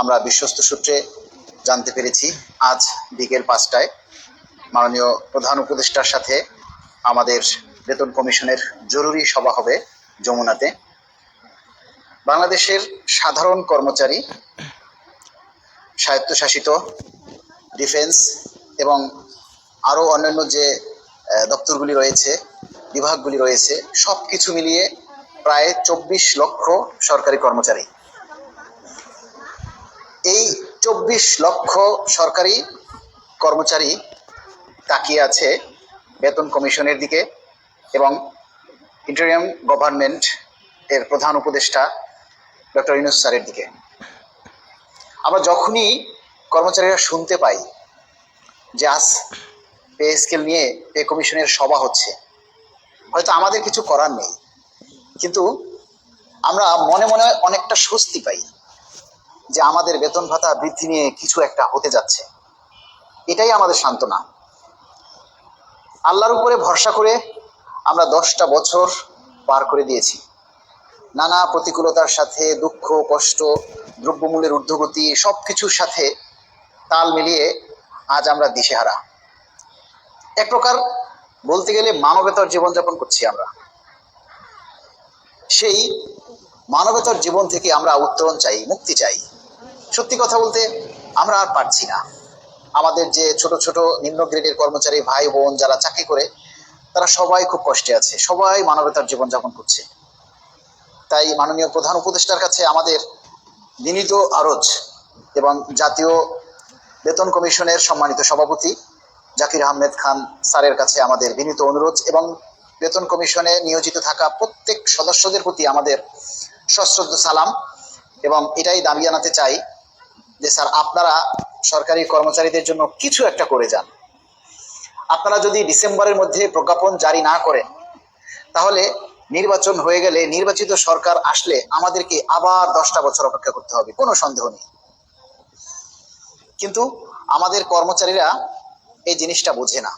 আমরা বিশ্বস্ত সূত্রে জানতে পেরেছি, আজ বিকেল পাঁচটায় মাননীয় প্রধান উপদেষ্টার সাথে আমাদের বেতন কমিশনের জরুরি সভা হবে যমুনাতে। বাংলাদেশের সাধারণ কর্মচারী, স্বায়ত্তশাসিত, ডিফেন্স এবং আরও অন্যান্য যে দপ্তরগুলি রয়েছে, বিভাগগুলি রয়েছে সব কিছু মিলিয়ে প্রায় চব্বিশ লক্ষ সরকারি কর্মচারী। চব্বিশ লক্ষ সরকারি কর্মচারী তাকিয়ে আছে বেতন কমিশনের দিকে এবং ইন্টারিয়াম গভর্নমেন্ট এর প্রধান উপদেষ্টা ডক্টর ইউনুস স্যারের দিকে। আমরা যখনই কর্মচারীরা শুনতে পাই যে আজ পে স্কেল নিয়ে পে কমিশনের সভা হচ্ছে, হয়তো আমাদের কিছু করার নেই, কিন্তু আমরা মনে মনে অনেকটা স্বস্তি পাই। যে আমাদের বেতন ভাতা বৃদ্ধি নিয়ে কিছু একটা হতে যাচ্ছে। এটাই আমাদের সান্ত্বনা। আল্লাহর উপরে ভরসা করে আমরা দশটা বছর পার করে দিয়েছি। নানা প্রতিকূলতার সাথে, দুঃখ, কষ্ট, দ্রব্যমূল্যের ঊর্ধ্বগতি সব কিছুর সাথে তাল মিলিয়ে আজ আমরা দিশেহারা। এক প্রকার বলতে গেলে মানবেতর জীবনযাপন করছি আমরা। সেই মানবেতর জীবন থেকে আমরা উত্তরণ চাই, মুক্তি চাই। সত্যি কথা বলতে, আমরা আর পারছি না। আমাদের যে ছোট ছোট নিম্ন গ্রেডের কর্মচারী ভাই, বোন যারা চাকরি করে, তারা সবাই খুব কষ্টে আছে। সবাই মানবতার জীবনযাপন করছে। তাই মাননীয় প্রধান উপদেষ্টার কাছে আমাদের বিনীত আরজ এবং জাতীয় বেতন কমিশনের সম্মানিত সভাপতি জাকির আহমেদ খান স্যারের কাছে আমাদের বিনীত অনুরোধ এবং বেতন কমিশনে নিয়োজিত থাকা প্রত্যেক সদস্যদের প্রতি আমাদের সশ্রদ্ধ সালাম এবং এটাই দাবি আনাতে চাই যে স্যার, আপনারা সরকারি কর্মচারীদের জন্য কিছু একটা করে যান। আপনারা যদি ডিসেম্বরের মধ্যে প্রজ্ঞাপন জারি না করেন, তাহলে নির্বাচন হয়ে গেলে নির্বাচিত সরকার আসলে আমাদেরকে আবার দশটা বছর অপেক্ষা করতে হবে, কোনো সন্দেহ নেই। কিন্তু আমাদের কর্মচারীরা এই জিনিসটা বোঝে না।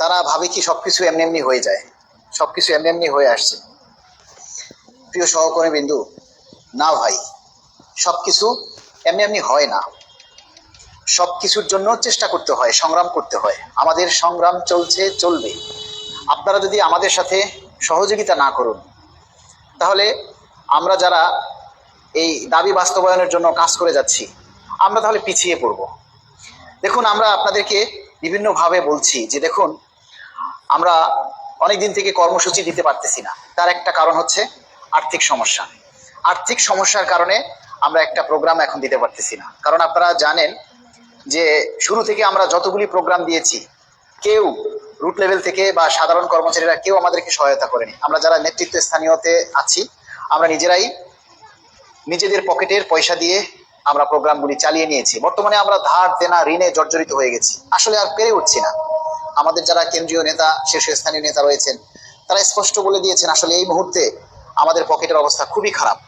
তারা ভাবে কি সবকিছু এমনি এমনি হয়ে যায়, সবকিছু এমনি এমনি হয়ে আসছে। প্রিয় সহকর্মী বিন্দু, না ভাই, সবকিছু এমনি এমনি হয় না। সব কিছুর জন্য চেষ্টা করতে হয়, সংগ্রাম করতে হয়। আমাদের সংগ্রাম চলছে, চলবে। আপনারা যদি আমাদের সাথে সহযোগিতা না করুন, তাহলে আমরা যারা এই দাবি বাস্তবায়নের জন্য কাজ করে যাচ্ছি, আমরা তাহলে পিছিয়ে পড়ব। দেখুন, আমরা আপনাদেরকে বিভিন্নভাবে বলছি যে, দেখুন, আমরা অনেক দিন থেকে কর্মসূচি দিতে পারতেছি না। তার একটা কারণ হচ্ছে আর্থিক সমস্যা। আর্থিক সমস্যার কারণে আমরা একটা প্রোগ্রাম এখন দিতে পারতেছি না। কারণ আপনারা জানেন যে শুরু থেকে আমরা যতগুলি প্রোগ্রাম দিয়েছি, কেউ রুট লেভেল থেকে বা সাধারণ কর্মচারীরা কেউ আমাদেরকে সহায়তা করেনি। আমরা যারা নেতৃত্ব স্থানীয়তে আছি, আমরা নিজেরাই নিজেদের পকেটের পয়সা দিয়ে আমরা প্রোগ্রামগুলি চালিয়ে নিয়েছি। বর্তমানে আমরা ধার, দেনা, ঋণে জর্জরিত হয়ে গেছি। আসলে আর পেরে উঠছি না। আমাদের যারা কেন্দ্রীয় নেতা, শীর্ষস্থানীয় নেতা রয়েছেন, তারা স্পষ্ট বলে দিয়েছেন, আসলে এই মুহূর্তে আমাদের পকেটের অবস্থা খুবই খারাপ।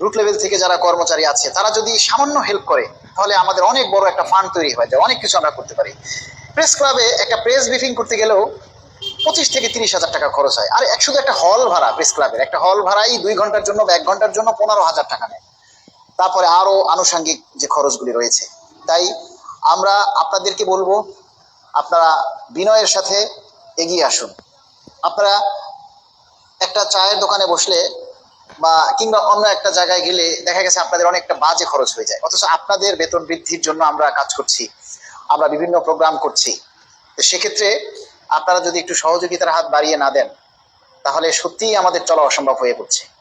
রুট লেভেল থেকে যারা কর্মচারী আছে, তারা যদি সামান্য হেল্প করে, তাহলে আমাদের অনেক বড় একটা ফান্ড তৈরি হয়ে যায়। অনেক কিছু আমরা করতে পারি। প্রেস ক্লাবে একটা প্রেস ব্রিফিং করতে গেলেও পঁচিশ থেকে তিরিশ হাজার টাকা খরচ হয়। আর শুধু একটা হল ভাড়া প্রেস ক্লাবের একটা হল ভাড়াই দুই ঘণ্টার জন্য বা এক ঘণ্টার জন্য পনেরো হাজার টাকা নেয়। তারপরে আরও আনুষঙ্গিক যে খরচগুলি রয়েছে। তাই আমরা আপনাদেরকে বলব, আপনারা বিনয়ের সাথে এগিয়ে আসুন। আপনারা একটা চায়ের দোকানে বসলে বা কিংবা অন্য একটা জায়গায় গেলে দেখা গেছে আপনাদের অনেকটা বাজে খরচ হয়ে যায়। অথচ আপনাদের বেতন বৃদ্ধির জন্য আমরা কাজ করছি, আমরা বিভিন্ন প্রোগ্রাম করছি। তো সেক্ষেত্রে আপনারা যদি একটু সহযোগিতার হাত বাড়িয়ে না দেন, তাহলে সত্যিই আমাদের চলা অসম্ভব হয়ে পড়ছে।